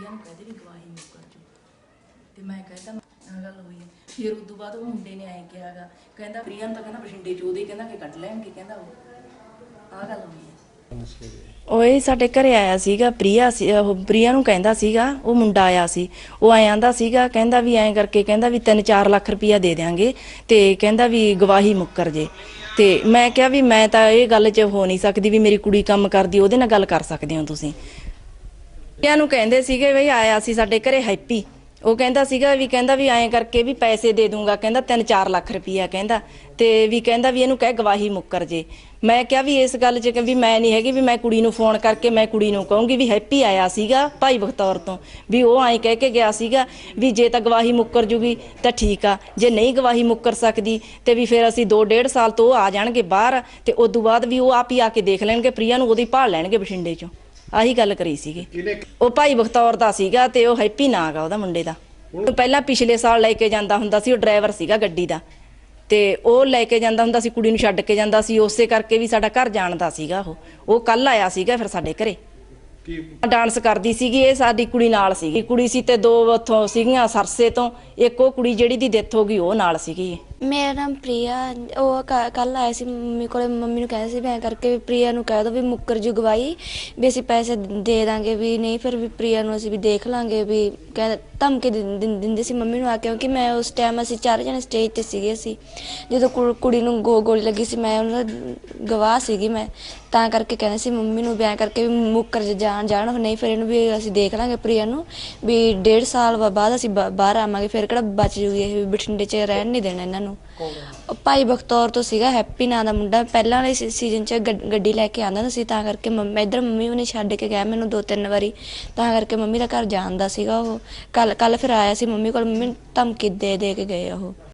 ਪ੍ਰਿਆ ਨੂੰ ਕਹਦੇ ਵੀ ਗਵਾਹੀ ਮੁੱਕਰ ਜੂ ਤੇ ਮੈਂ ਕਹਿੰਦਾ ਆ ਗੱਲ ਹੋਈ ਹੈ। ਫਿਰ ਉਸ ਤੋਂ ਬਾਅਦ ਉਹ ਮੁੰਡੇ ਨੇ ਐਂ ਕਿਹਾਗਾ ਕਹਿੰਦਾ ਪ੍ਰਿਆ ਤਾਂ ਕਹਿੰਦਾ ਬਠਿੰਡੇ ਚ, ਉਹਦੇ ਕਹਿੰਦਾ ਕਿ ਕੱਢ ਲੈਣਗੇ, ਕਹਿੰਦਾ ਉਹ। ਆ ਗੱਲ ਹੋਈ ਹੈ। ਓਏ, ਸਾਡੇ ਘਰੇ ਆਇਆ ਸੀਗਾ, ਪ੍ਰਿਆ ਸੀ, ਉਹ ਪ੍ਰਿਆ ਨੂੰ ਕਹਿੰਦਾ ਸੀਗਾ, ਉਹ ਮੁੰਡਾ ਆਇਆ ਸੀ। ਉਹ ਐਂ ਆਂਦਾ ਸੀਗਾ, ਕਹਿੰਦਾ ਵੀ ਐਂ ਕਰਕੇ ਕਹਿੰਦਾ ਵੀ 3-4 ਲੱਖ ਰੁਪਇਆ ਦੇ ਦਿਆਂਗੇ ਤੇ ਕਹਿੰਦਾ ਵੀ ਗਵਾਹੀ ਮੁੱਕਰ ਜੇ। ਤੇ ਮੈਂ ਕਿਹਾ ਵੀ ਮੈਂ ਤਾਂ ਇਹ ਗੱਲ 'ਚ ਹੋ ਨਹੀਂ ਸਕਦੀ ਵੀ ਮੇਰੀ ਕੁੜੀ ਕੰਮ ਕਰਦੀ, ਉਹਦੇ ਨਾਲ ਗੱਲ ਕਰ ਸਕਦੇ ਹੋ ਤੁਸੀਂ। ਪ੍ਰਿਆ ਨੂੰ ਕਹਿੰਦੇ ਸੀਗੇ ਬਈ ਆਇਆ ਸੀ ਸਾਡੇ ਘਰੇ ਹੈਪੀ ਉਹ ਕਹਿੰਦਾ ਸੀਗਾ ਵੀ ਕਹਿੰਦਾ ਵੀ ਐਂ ਕਰਕੇ ਵੀ ਪੈਸੇ ਦੇ ਦੂੰਗਾ, ਕਹਿੰਦਾ 3-4 ਲੱਖ ਰੁਪਈਆ ਕਹਿੰਦਾ। ਤੇ ਵੀ ਕਹਿੰਦਾ ਵੀ ਇਹਨੂੰ ਕਹਿ ਗਵਾਹੀ ਮੁੱਕਰ ਜੇ। ਮੈਂ ਕਿਹਾ ਵੀ ਇਸ ਗੱਲ 'ਚ ਕਿ ਵੀ ਮੈਂ ਨਹੀਂ ਹੈਗੀ ਵੀ ਮੈਂ ਕੁੜੀ ਨੂੰ ਫੋਨ ਕਰਕੇ ਮੈਂ ਕੁੜੀ ਨੂੰ ਕਹੂੰਗੀ ਵੀ ਹੈਪੀ ਆਇਆ ਸੀਗਾ ਭਾਈ ਬਖਤੌਰ ਤੋਂ। ਵੀ ਉਹ ਐਂ ਕਹਿ ਕੇ ਗਿਆ ਸੀਗਾ ਵੀ ਜੇ ਤਾਂ ਗਵਾਹੀ ਮੁੱਕਰ ਜੂਗੀ ਤਾਂ ਠੀਕ ਆ, ਜੇ ਨਹੀਂ ਗਵਾਹੀ ਮੁੱਕਰ ਸਕਦੀ ਤੇ ਵੀ ਫਿਰ ਅਸੀਂ 2.5 ਸਾਲ ਤੋਂ ਉਹ ਆ ਜਾਣਗੇ ਬਾਹਰ ਤੇ ਉਸ ਤੋਂ ਬਾਅਦ ਵੀ ਉਹ ਆਪ ਹੀ ਆ ਕੇ ਦੇਖ ਲੈਣਗੇ, ਪ੍ਰਿਆ ਨੂੰ ਉਹਦੀ ਭਾਲ ਲੈਣਗੇ ਬਠਿੰਡੇ 'ਚੋਂ। ਆਹੀ ਗੱਲ ਕਰੀ ਸੀਗੀ। ਉਹ ਭਾਈ ਬਖਤੌਰ ਦਾ ਸੀਗਾ ਤੇ ਉਹ ਹੈਪੀ ਨਾਂ ਗਾ ਉਹਦਾ ਮੁੰਡੇ ਦਾ। ਪਹਿਲਾਂ ਪਿਛਲੇ ਸਾਲ ਲੈ ਕੇ ਜਾਂਦਾ ਹੁੰਦਾ ਸੀ ਉਹ ਡਰਾਈਵਰ ਸੀਗਾ ਗੱਡੀ ਦਾ। ਤੇ ਉਹ ਲੈ ਕੇ ਜਾਂਦਾ ਹੁੰਦਾ ਸੀ ਕੁੜੀ ਨੂੰ ਛੱਡ ਕੇ ਜਾਂਦਾ ਸੀ ਉਸੇ ਕਰਕੇ ਵੀ ਸਾਡਾ ਘਰ ਜਾਣਦਾ ਸੀਗਾ ਉਹ। ਉਹ ਕੱਲ ਆਇਆ ਸੀਗਾ ਫਿਰ ਸਾਡੇ ਘਰੇ। ਡਾਂਸ ਕਰਦੀ ਸੀਗੀ ਇਹ ਸਾਡੀ ਕੁੜੀ ਨਾਲ ਸੀਗੀ। ਕੁੜੀ ਸੀ ਤੇ ਦੋ ਉੱਥੋਂ ਸੀਗੀਆਂ ਸਰਸੇ ਤੋਂ। ਇੱਕ ਉਹ ਕੁੜੀ ਜਿਹੜੀ ਦੀ ਡੈਥ ਹੋ ਗਈ ਉਹ ਨਾਲ ਸੀਗੀ ਮੇਰਾ ਨਾਮ ਪ੍ਰਿਆ ਉਹ ਕੱਲ ਆਏ ਸੀ, ਮੰਮੀ ਕੋਲੇ, ਮੰਮੀ ਨੂੰ ਕਹਿੰਦੇ ਸੀ ਮੈਂ ਕਰਕੇ ਵੀ ਪ੍ਰਿਆ ਨੂੰ ਕਹਿ ਦੋ ਵੀ ਮੁੱਕਰ ਜੂ ਗਵਾਈ ਵੀ ਅਸੀਂ ਪੈਸੇ ਦੇ ਦਾਂਗੇ ਵੀ ਨਹੀਂ, ਫਿਰ ਵੀ ਪ੍ਰਿਆ ਨੂੰ ਅਸੀਂ ਵੀ ਦੇਖ ਲਾਂਗੇ ਵੀ ਕਹਿੰਦੇ ਧਮਕੀ ਦਿੰਦੇ ਸੀ ਮੰਮੀ ਨੂੰ ਆ ਕੇ, ਕਿਉਂਕਿ ਮੈਂ ਉਸ ਟਾਈਮ ਅਸੀਂ ਚਾਰ ਜਣੇ ਸਟੇਜ ਤੇ ਸੀਗੇ ਸੀ ਜਦੋਂ ਕੁ- ਕੁੜੀ ਨੂੰ ਗੋ, ਗੋਲੀ ਲੱਗੀ ਸੀ, ਮੈਂ ਉਹਨਾਂ ਦਾ ਗਵਾਹ ਸੀਗੀ ਮੈਂ। ਤਾਂ ਕਰਕੇ ਕਹਿੰਦੇ ਸੀ ਮੰਮੀ ਨੂੰ ਬਿਆਨ ਕਰਕੇ ਵੀ ਮੁੱਕਰ ਜਾਣ ਜਾਣ ਨਹੀਂ ਫਿਰ ਇਹਨੂੰ ਵੀ ਅਸੀਂ ਦੇਖ ਲਾਂਗੇ ਪ੍ਰਿਆ ਨੂੰ, ਵੀ ਡੇਢ ਸਾਲ ਬਾਅਦ ਅਸੀਂ ਬਾ- ਬਾਹਰ ਆਵਾਂਗੇ, ਫਿਰ ਕਿਹੜਾ ਬਚ ਜੂਗੀ ਇਹ ਵੀ ਬਠਿੰਡੇ 'ਚ ਰਹਿਣ ਨਹੀਂ ਦੇਣਾ ਇਹਨਾਂ ਨੂੰ। ਉਹ ਭਾਈ ਬਖਤੌਰ ਤੋਂ ਸੀਗਾ, ਹੈਪੀ ਨਾਂ ਦਾ ਮੁੰਡਾ। ਪਹਿਲਾਂ ਵਾਲੇ ਸੀਜ਼ਨ 'ਚ ਗੱਡ- ਗੱਡੀ ਲੈ ਕੇ ਆਂਦਾ ਸੀ, ਤਾਂ ਕਰਕੇ ਮੰਮੀ ਇੱਧਰ ਮੰਮੀ ਉਹਨੇ ਛੱਡ ਕੇ ਗਿਆ ਮੈਨੂੰ ਦੋ ਤਿੰਨ ਵਾਰੀ। ਤਾਂ ਕਰਕੇ ਮੰਮੀ ਦਾ ਘਰ ਜਾਣਦਾ ਸੀਗਾ ਉਹ। ਕੱਲ ਕੱਲ ਫਿਰ ਆਇਆ ਸੀ ਮੰਮੀ ਕੋਲ, ਮੰਮੀ ਨੂੰ ਧਮਕੀ ਦੇ ਦੇ ਕੇ ਗਏ ਉਹ।